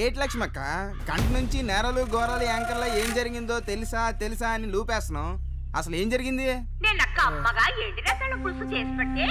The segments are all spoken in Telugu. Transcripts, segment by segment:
ఏటి లక్ష్మక్క? కంటి నుంచి నేరలు ఘోరాలు యాంకర్లా ఏం జరిగిందో తెలుసా తెలుసా అని లూపేస్తున్నాం అసలు ఏం జరిగింది? నేను అక్క అమ్మగా ఎండిన తన పులుసు చేసి పెట్టి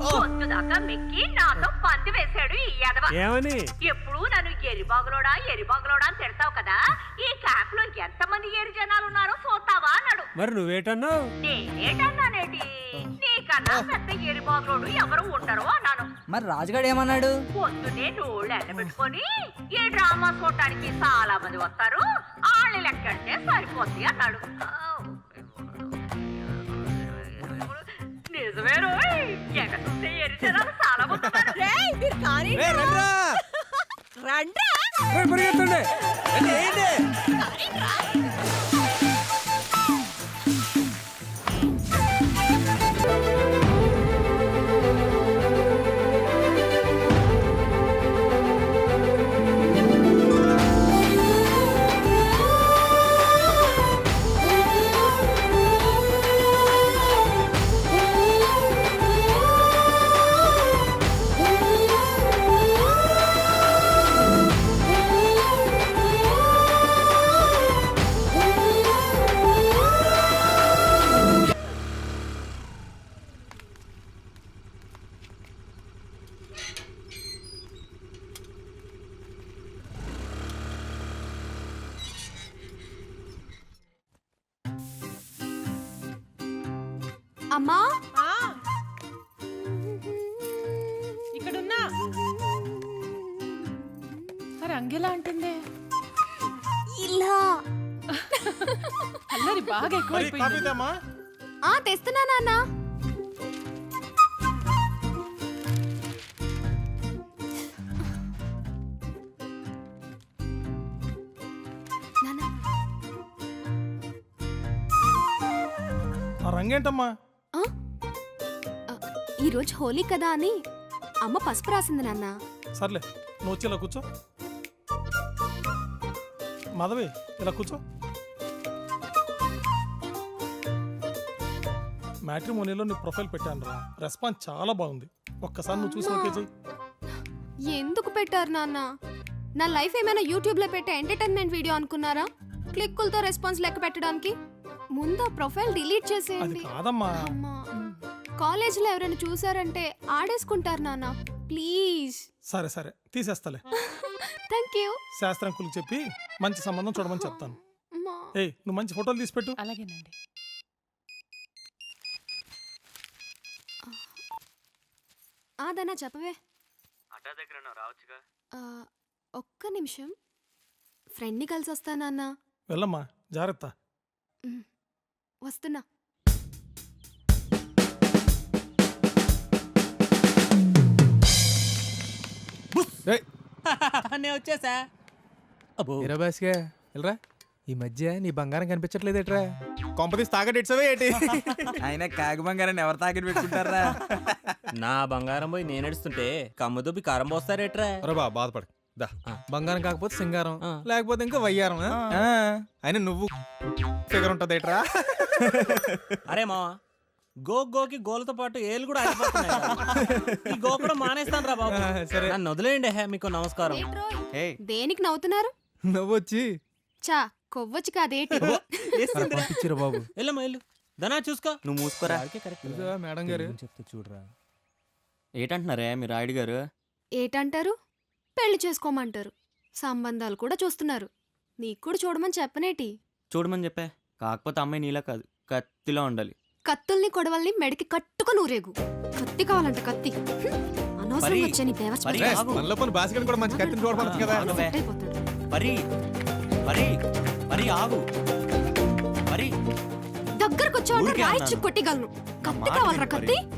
పొద్దు దాకా మెక్కి నాతో పంది వేశాడు ఈ ఎదవ ఏమని? ఎప్పుడు నన్ను ఎరిబాగులోడా ఎరిబాగులోడా అని తిడతావు కదా? ఈ క్యాంప్లో ఎంత మంది ఎరి జనాలు ఉన్నారో చూస్తావా అన్నాడు. మరి నువ్వేటన్నావు? నేనేటన్నానేటి? నీకన్నా పెద్ద ఎరిబాగులోడు ఎవరు ఉండరు అన్నాను మరి రాజుగాడు ఏమన్నాడు? పొద్దునే నోళ్ళు ఎండబెట్టుకొని ఈ డ్రామా చూడటానికి చాలా మంది వస్తారు. వాళ్ళు లెక్కంటే సరిపోద్ది అన్నాడు. నిజమే రోయ్ ఎగ చూస్తే ఎరిచనాలు చాలా మంది ఉన్నారు. రండ్రా. ఏయ్, పరిగెత్తండి. అమ్మా. ఇక్కడున్నా. మరి అంగెలా అంటుందే? ఇలా. అల్లరి బాగా ఎక్కువైపోయింది. ఆ తెస్తున్నా నాన్న నాన్న, ఆ రంగేంటమ్మా? ఈరోజు హోలీ కదా అని అమ్మ పసుపు రాసింది నాన్న. సర్లే నువ్వు వచ్చి ఇలా కూర్చో. మాధవి ఇలా కూర్చో. మ్యాట్రిమోనీలో నీ ప్రొఫైల్ పెట్టాను రా. రెస్పాన్స్ చాలా బాగుంది. ఒక్కసారి నువ్వు చూసి ఓకే చెయ్యి. ఎందుకు పెట్టారు నాన్న? నా లైఫ్ ఏమైనా యూట్యూబ్లో పెట్టే ఎంటర్టైన్మెంట్ వీడియో అనుకున్నారా? క్లిక్కులతో రెస్పాన్స్ లెక్క పెట్టడానికి? ముందు ఆ ప్రొఫైల్ డిలీట్ అది చేసేయండి. కాదమ్మా. అమ్మా. కాలేజీలో ఎవరైనా చూసారంటే ఆడేసుకుంటారు నాన్న. ప్లీజ్. సరే సరే. తీసేస్తాలే. Thank you. శాస్త్రంకులకు చెప్పి మంచి సంబంధం చూడమని చెప్తాను. అమ్మా. ఏయ్ నువ్వు మంచి ఫోటోలు తీసి పెట్టు. అలాగేనండి. ఆదనా చెప్పవే. ఆ, ఒక్క నిమిషం. ఫ్రెండ్ని కలిసి వస్తానన్న వెళ్ళమ్మా. జాగ్రత్త. వస్తున్నా. నేను వచ్చేసా. అబ్బో. వెళ్ళరా? ఈ మధ్య నీ బంగారం కనిపించట్లేదేట్రా? కొంపతీసి తాగటెట్సవే ఏంటి? ఆయన కాకి బంగారాన్ని ఎవరు తాగటి పెట్టుకుంటారా నా బంగారం పోయి నేను ఎడుస్తుంటే కమ్ము దుబ్బి కారం పోస్తారేట్రా? బాధపడు దా. బంగారం కాకపోతే సింగారం. లేకపోతే ఇంకా వయ్యారం. అయినా నువ్వు ఫిగర్ ఉంటదేట్రా అరే మావా గో గోకి గోలతో పాటు ఏలు కూడా ఆగిపోతున్నాయి. ఈ గో కూడా మానేస్తాను రా బాబు సరే. నన్ను వదిలేయండి హే మీకు నమస్కారం. దేనికి నవ్వుతున్నారు? నవ్వొచ్చి. చా కొవ్వొచ్చు కాదేటి? పంపించిరా బాబు. వెళ్ళమ్మా వెళ్ళు. ధనా చూసుకో. నువ్వు మూసుకోరా. మేడం గారు. చెప్తే చూడరా. ఏటంటున్నారే మీరు రాయుడు గారు? ఏటంటారు? పెళ్ళి చేసుకోమంటారు. సంబంధాలు కూడా చూస్తున్నారు. నీకు కూడా చూడమని చెప్పనేటి? చూడమని చెప్పే. కాకపోతే అమ్మాయి నీలా కాదు. కత్తిలో ఉండాలి. కత్తుల్ని కొడవల్ని మెడకి కట్టుకొని ఊరేగు. కత్తి కావాలంట కత్తి. అనవసరం మరి- వచ్చా నీ దేవచ మరి పని. ఆగు. మనలో పని బాసికని కూడా మంచి కత్తిని చూడపడచ్చు కదా. ఆగవే. సెట్ అయిపోతాడు. మరి మరి మరి ఆగు. మరి దగ్గరకు వచ్చావంటే ఊరికే రాయిచ్చు అన్నాను. కొట్టిగలను కత్తి మాట కావాలరా కత్తి!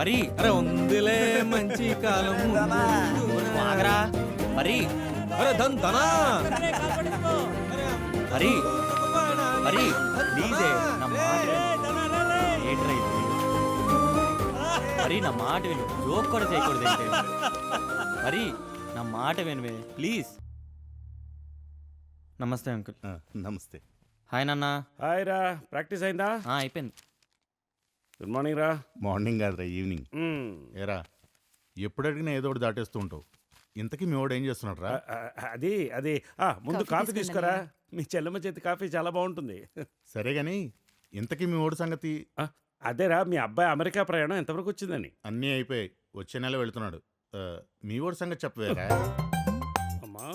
మరి అరే ఉందిలే మంచి కాలం. ఆగరా. మరి అరే ధన్ ధనా మరి మరి ప్లీజే నా మాట. ఏంట్రా? మరి నా మాట విను. జోక్ కూడా చేయకూడదు ఏంటి? మరి నా మాట వినువే ప్లీజ్. నమస్తే అంకుల్. నమస్తే. హాయ్ నాన్న. హాయ్ రా ప్రాక్టీస్ అయిందా? ఆ, అయిపోయింది. గుడ్ మార్నింగ్ రా మార్నింగ్ కాదురా ఈవినింగ్. ఏరా ఎప్పుడు అడిగినా ఏదో ఒకటి దాటేస్తూ ఉంటావు. ఇంతకీ మీ వాడు ఏం చేస్తున్నాడు రా? అది అది. ఆ, ముందు కాఫీ. తీసుకురా. మీ చెల్లెమ్మ చేతి కాఫీ చాలా బాగుంటుంది. సరే గాని ఇంతకీ మీ వాడు సంగతి? అదేరా మీ అబ్బాయి అమెరికా ప్రయాణం ఎంతవరకు వచ్చిందని. అన్నీ అయిపోయాయి. వచ్చే నెల వెళ్తున్నాడు. మీ వాడు సంగతి చెప్పవేరా? అమ్మా.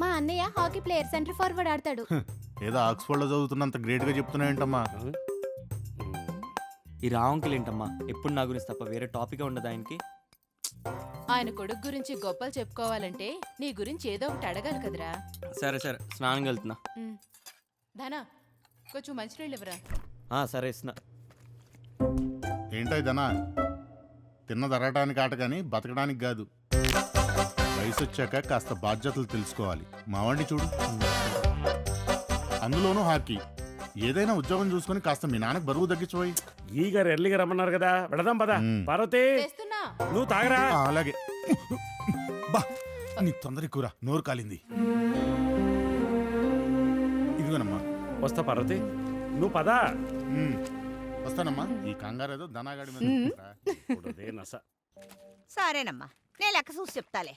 మా అన్నయ్య హాకీ ప్లేయర్ సెంటర్ ఫార్వర్డ్ ఆడతాడు. ఏదో ఆక్స్ఫర్డ్లో చదువుతున్నంత గ్రేట్గా చెప్తున్నావు ఏంటమ్మా ఆ? మ్మ్. ఈ రావంకిల్ ఏంటమ్మా? ఎప్పుడు నా గురించి తప్ప వేరే టాపిక్ ఉండదు ఆయనకి? ఆయన కొడుకు గురించి గొప్పలు చెప్పుకోవాలంటే నీ గురించి ఏదో ఒకటి అడగాలి కదరా. సరే సరే. స్నానం వెళ్తున్నా. ఉమ్. ధనా కొంచెం మంచినీళ్ళు ఇవ్వరా? ఆ, సరే ఇస్తున్నా. ఏంటో ఇదనా తిన్న తరగటానికి ఆట కానీ బతకడానికి కాదు. వయసు వచ్చాక కాస్త బాధ్యతలు తెలుసుకోవాలి. మావాడిని చూడు. అందులోనూ హాకీ. ఏదైనా ఉద్యోగం చూసుకొని కాస్త మీ నాన్నకి బరువు తగ్గించిపోయి ఈ గారు ఎర్లీగా రమ్మన్నారు కదా. వెళదాం పదా. పార్వతి నువ్వు తాగరా. అలాగే. బా నీ తొందర కూర. నోరు కాలింది. ఇదిగోనమ్మా. వస్తా పార్వతి. నువ్వు పదా. వస్తానమ్మా. ఈ కంగారు ఏదో ధనాగాడి మీద ఉంటుందిరా. ఇప్పుడు అదే నస. సరేనమ్మా. నేను లెక్క చూసి చెప్తాలే.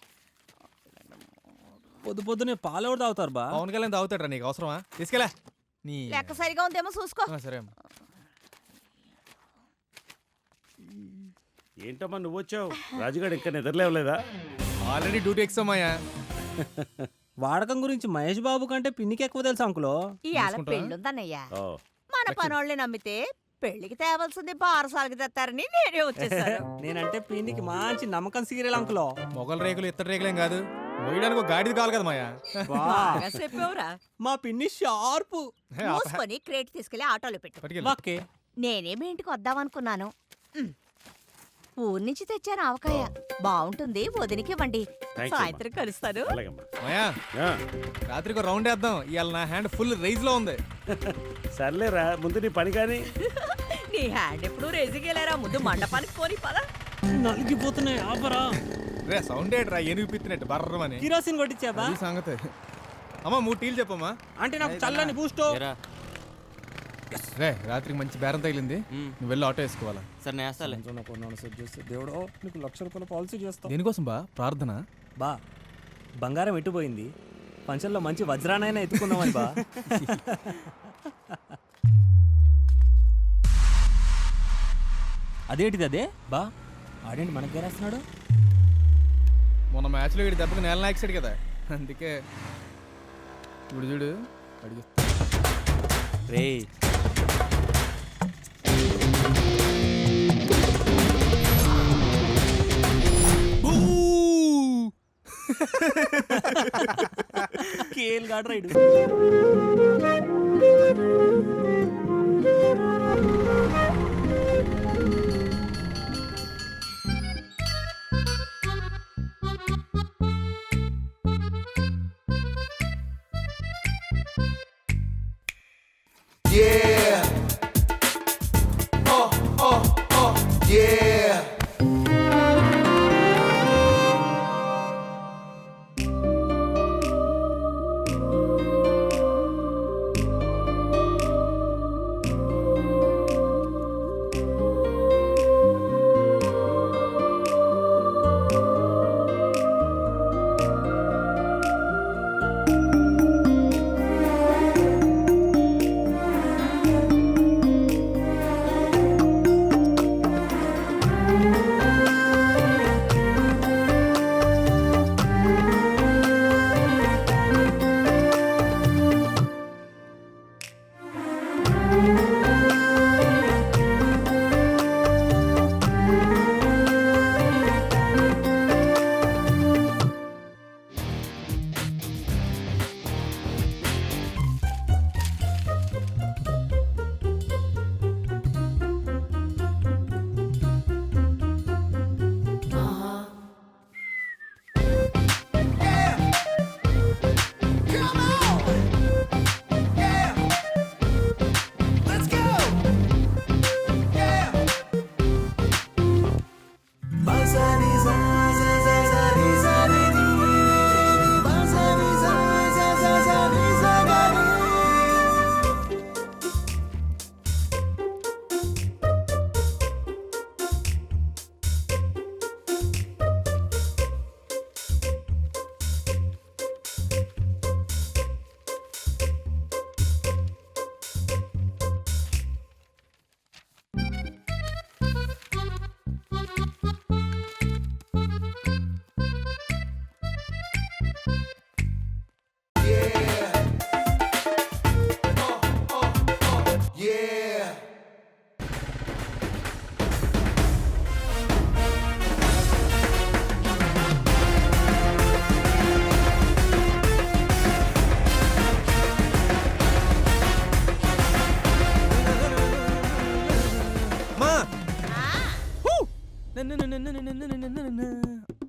పొద్దు పొద్దునే పాలు ఎవరు తాగుతారు బా? పవన్ కళ్యాణ్ తాగుతాడు నీకు అవసరమా? తీసుకెళ్ళా. నీ లెక్క సరిగా ఉందేమో చూసుకో. ఆ, సరే అమ్మా. ఏంటమ్మా నువ్వు వచ్చావు రాజుగాడు ఇంకా నిద్రలేవలేదా ఆల్రెడీ డ్యూటీ ఎక్సామయ్యా వాడకం గురించి మహేష్ బాబు కంటే పిన్నికి ఎక్కువ తెలుసు అంకులో. చూసుకుంటావా? పెళ్ళుందన్నయ్యా. ఓ. మన పనోళ్ళని నమ్మితే పెళ్ళికి తేవాల్సింది బారసాలకి తెస్తారని నేనే వచ్చేసాను. నేనంటే పిన్నికి మంచి నమ్మకం సీరియల్ అంకులో. మొగల రేకులు ఇత్తడి రేకులేం కాదు. మోయడానికి ఒక గాడిది కావాలి కదా మాయా బాగా చెప్పావురా. మా పిన్ని షార్ప్. మూసుకొని క్రేట్ తీసుకెళ్ళి ఆటోలో పెట్టు. పట్టుకెళ్ళు. నేనేమి ఇంటికి వద్దామనుకున్నాను. ఉమ్. ఊరి నుంచి తెచ్చాను ఆవకాయ. బాగుంటుంది వదినికి ఇవ్వండి సాయంత్రం కలుస్తాను. అలాగమ్మా. మాయా ఆ, రాత్రికి రౌండ్ వేద్దాం. ఇవాళ నా హ్యాండ్ ఫుల్ రైజ్లో ఉంది. సర్లేరా ముందు నీ పని కానీ. నీ హ్యాండ్ ఎప్పుడు రేసిగేలేరా ముందు మండపానికి పోని పద. నలిగిపోతున్నాయి ఆపరా. రే సౌండ్ ఏంట్రా? ఏనుగు పిత్తినట్టు బర్రమని. కిరోసిన్ కొట్టించాబా సంగతి. అమ్మా మూడు టీలు చెప్పమ్మా. అంటే నాకు చల్లని బూస్ట్. రే రాత్రికి మంచి బేరం తగిలింది. నువ్వు వెళ్ళి ఆటో వేసుకోవాలా? సరే నేస్తాలే దేవుడు నీకు లక్ష రూపాయల పాలసీ చేస్తా. దేనికోసం బా? ప్రార్థన? బా బంగారం ఎట్టుపోయింది పంచంలో మంచి వజ్రానైనా ఎత్తుకుందామని బా. అదేంటిది అదే? బా ఆడేంటి మనకు గేరేస్తున్నాడు మొన్న మ్యాచ్లో వీడి దెబ్బకి నేల నాయకుడు కదా. అందుకే ఇప్పుడు చూడు అడిగి రే కేల్ గాడు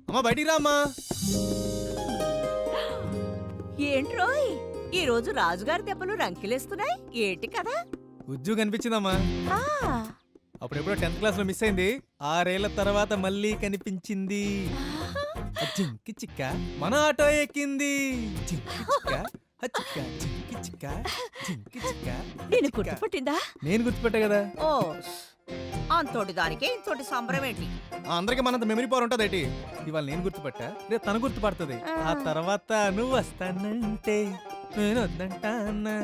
అమ్మా బయటికి రామ్మా. ఏంట్రోయ్ ఈ రోజు రాజుగారి దెబ్బలు రంకిలేస్తున్నాయి? ఏంటి కదా ఉజ్జు కనిపించిందమ్మా. అప్పుడెప్పుడో టెన్త్ క్లాస్లో మిస్ అయింది. ఆరేళ్ళ తర్వాత మళ్ళీ కనిపించింది. జింకి చిక్క మన ఆటో ఎక్కింది. జింకి చిక్క చిక్క జింకి చిక్క జింకి చిక్క నేను. గుర్తుపట్టిందా? నేను గుర్తుపెట్టా కదా. ఓ. అంతోటి దానికి ఇంతోటి సంబరం ఏంటి? అందరికి మనంత మెమరీ పవర్ ఉంటుంది ఏంటి ఇవాళ నేను గుర్తుపట్టా? రేపు తను గుర్తుపడుతుంది. ఆ. తర్వాత నువ్వు వస్తానంటే నేను వద్దంటానా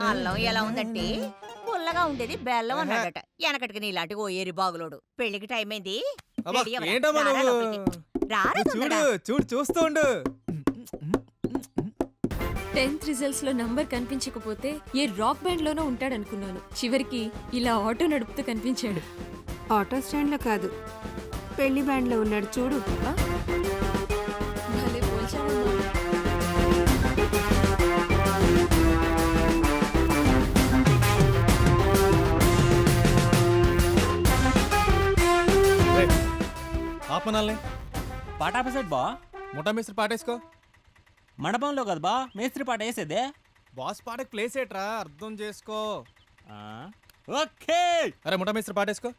అల్లం ఎలా ఉందంటే పుల్లగా ఉండేది బెల్లం అన్నాడట. వెనకటికి నీలాంటి ఓ ఏరి బాగులోడు. పెళ్ళికి టైం అయింది? ఏంటమ్మా నువ్వు. రారా. చూడు చూడు చూస్తూ ఉండు. టెన్త్ రిజల్ట్స్లో నంబర్ కనిపించకపోతే ఏ రాక్ బ్యాండ్ లోనో ఉంటాడనుకున్నాను. చివరికి ఇలా ఆటో నడుపుతూ కనిపించాడు. ఆటో స్టాండ్లో కాదు పెళ్ళి బ్యాండ్లో ఉన్నాడు చూడు. భలే పోల్చావమ్మా. పాటాపసెట్ బా. ముఠా మేస్త్రి పాటేసుకో. మండపంలో కదా బా మేస్త్రి పాట వేసేదే. బాస్ పాటకి ప్లేస్ ఏట్రా? అర్థం చేసుకో. ఓకే. అరే ముఠా మేస్త్రి పాటేసుకో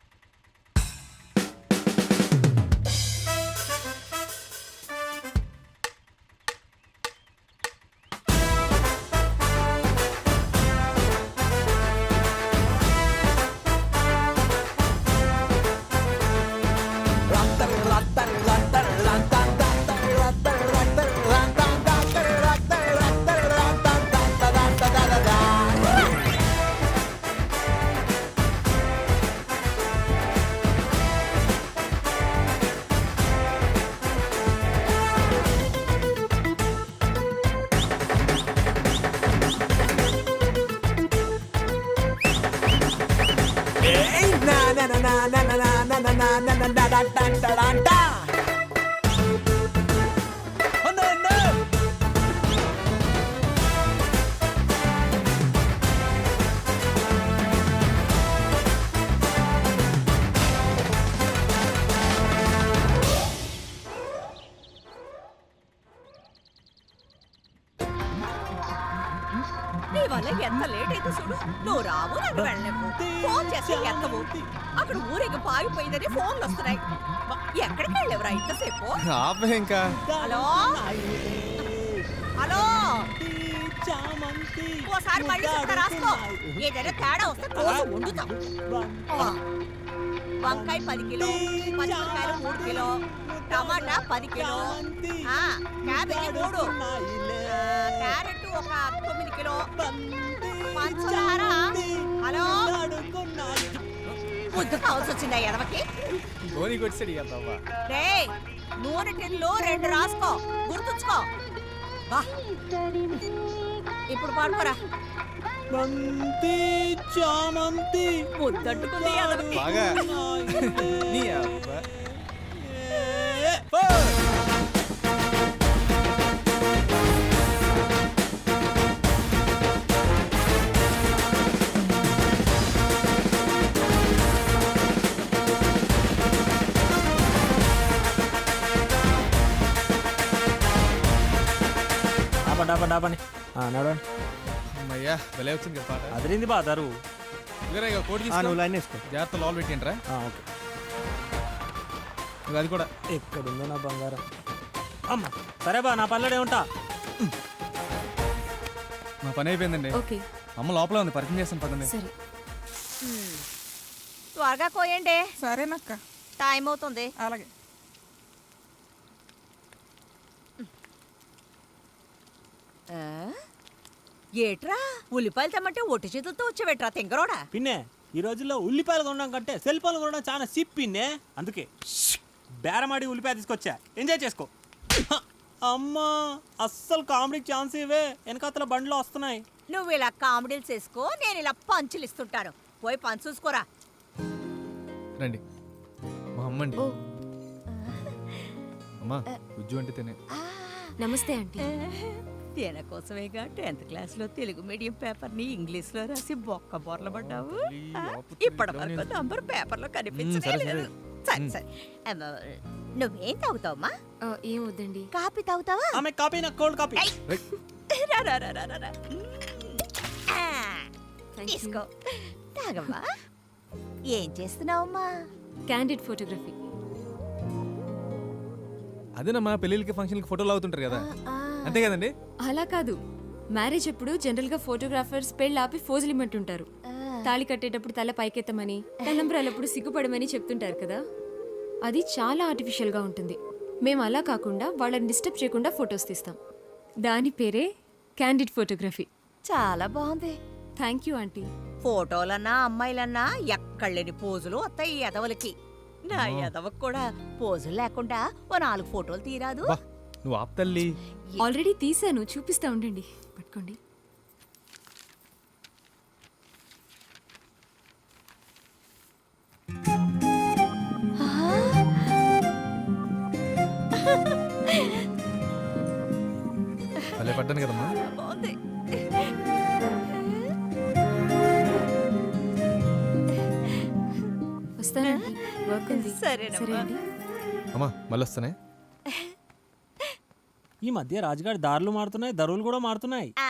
da da da da da da నీ వల్ల ఎంత లేట్ అయితే చూడు. నువ్వు రావు నన్ను వెళ్ళలేవు ఫోన్ చేస్తే ఎత్తవు. అక్కడ ఊరేగి పాగిపోయిందని ఫోన్లు వస్తున్నాయి. ఎక్కడికి వెళ్ళేవరా ఇంతసేపు? ఆపే ఇంకా. హలో? హలో? ఓసారి మళ్ళీ చెప్తా రాసుకో. ఏదైనా తేడా వస్తే కోసి వండుతాం. వంకాయ పది కిలో పచ్చిమిరకాయలు మూడు కిలో టమాటా పది కిలో క్యాబేజీ మూడు. క్యారెట్ ఒక తొమ్మిది కిలో. పంచదార హలో? ముద్దు కావాల్సి వచ్చిందా ఎడవకి ధోని కొట్టాడు కదా రే నూనె టిన్లు రెండు రాసుకో గుర్తుంచుకో. బా. ఇప్పుడు పడుకోరా. బంతి చామంతి ముద్దంటుకుంది ఎదవకి. బాగా. నీ అబ్బ. ఆపండి ఆపండి ఆ, నడవండి. అమ్మయ్యా భలే వచ్చింది కదా పాట. అదిరింది బా దరు. ఇదిగోరా, ఇక కోడి ఆ, తీసుకో నువ్వు లైన్ వేసుకో. జాగ్రత్త లోపల పెట్టిండ్రా ఆ, ఓకే. ఇక అది కూడా. ఎక్కడుందో నా బంగారం. అమ్మ సరే బా నా పల్లెడే ఉంటా. మా పని అయిపోయిందండి. ఓకే. అమ్మ లోపల ఉంది పరిచయం చేస్తాను పదండి. సరే. త్వరగా కోయండి సరేనక్క. టైం అవుతుంది. అలాగే. ఏట్రా? ఉల్లిపాయలు తెమ్మంటే ఒట్టి చేతులతో వచ్చేవేట్రా తింగరోడా? పిన్నే ఈ రోజుల్లో ఉల్లిపాయలు కొనడం కంటే సెల్ ఫోన్లు కొనడం చాలా సిప్ పిన్నే. అందుకే బేరమాడి ఉల్లిపాయ తీసుకొచ్చా. ఎంజాయ్ చేసుకో. అమ్మా అస్సలు కామెడీకి ఛాన్స్ ఇవే. వెనకాతల బండ్లు వస్తున్నాయి. నువ్వు ఇలా కామెడీలు చేసుకో నేను ఇలా పంచులు ఇస్తుంటాను. పోయి పంచు చూసుకోరా. రండి. మా అమ్మండి. అమ్మా ఉజ్జు అంటే తినే. నమస్తే ఆంటీ దీని కోసమేగా టెన్త్ క్లాస్లో తెలుగు మీడియం పేపర్ని ఇంగ్లీష్లో రాసి బొక్క బొర్ల పడ్డావు. ఇప్పటి వరకు. నంబర్ పేపర్లో మ్మ్, సరే కనిపించలేదు సరే. సరే నువ్వేం తాగుతావమ్మా? ఆ, ఏం వద్దండి. కాఫీ తాగుతావా? ఆమె కాపీ నాకు కోల్డ్ కాపీ రా, రా, రా, రా, రా. తీసుకో. తాగమ్మా. ఏం చేస్తున్నావమ్మా? క్యాండిడ్ ఫోటోగ్రఫీ అదేనమ్మా పెళ్ళిళ్ళకి ఫంక్షన్కి ఫోటోలు అవుతుంటారు కదా. అంతే కదండి? అలా కాదు. మ్యారేజ్ అప్పుడు జనరల్గా ఫోటోగ్రాఫర్స్ పెళ్ళి ఆపి ఫోజులు ఇమ్మంటుంటారు ఆ. తాళి కట్టేటప్పుడు తల పైకెత్తమని తలంబ్రాలప్పుడు సిగ్గుపడమని చెప్తుంటారు కదా? అది చాలా ఆర్టిఫిషియల్గా ఉంటుంది. మేము అలా కాకుండా వాళ్ళని డిస్టర్బ్ చేయకుండా ఫొటోస్ తీస్తాం. దాని పేరే క్యాండిడ్ ఫోటోగ్రఫీ. చాలా బాగుంది. Thank you aunty. ఫోటోలన్నా అమ్మాయిలన్నా ఎక్కడలేని పోజులు వస్తాయి ఈ ఎదవలకి నా ఎదవకు కూడా పోజులు లేకుండా ఓ నాలుగు ఫోటోలు తీరాదు. నువ్వు ఆప్ తల్లి. ఆల్రెడీ తీసాను చూపిస్తా ఉండండి. పట్టుకోండి. భలే పడ్డాను కదమ్మా. బాగుంది. వస్తానండి. వర్క్ ఉంది. సరేనమ్మా. సరే అండి. అమ్మా మళ్ళీ వస్తానే ఈ మధ్య రాజుగారి దారులు మారుతున్నాయి ధరలు కూడా మారుతున్నాయి. ఆ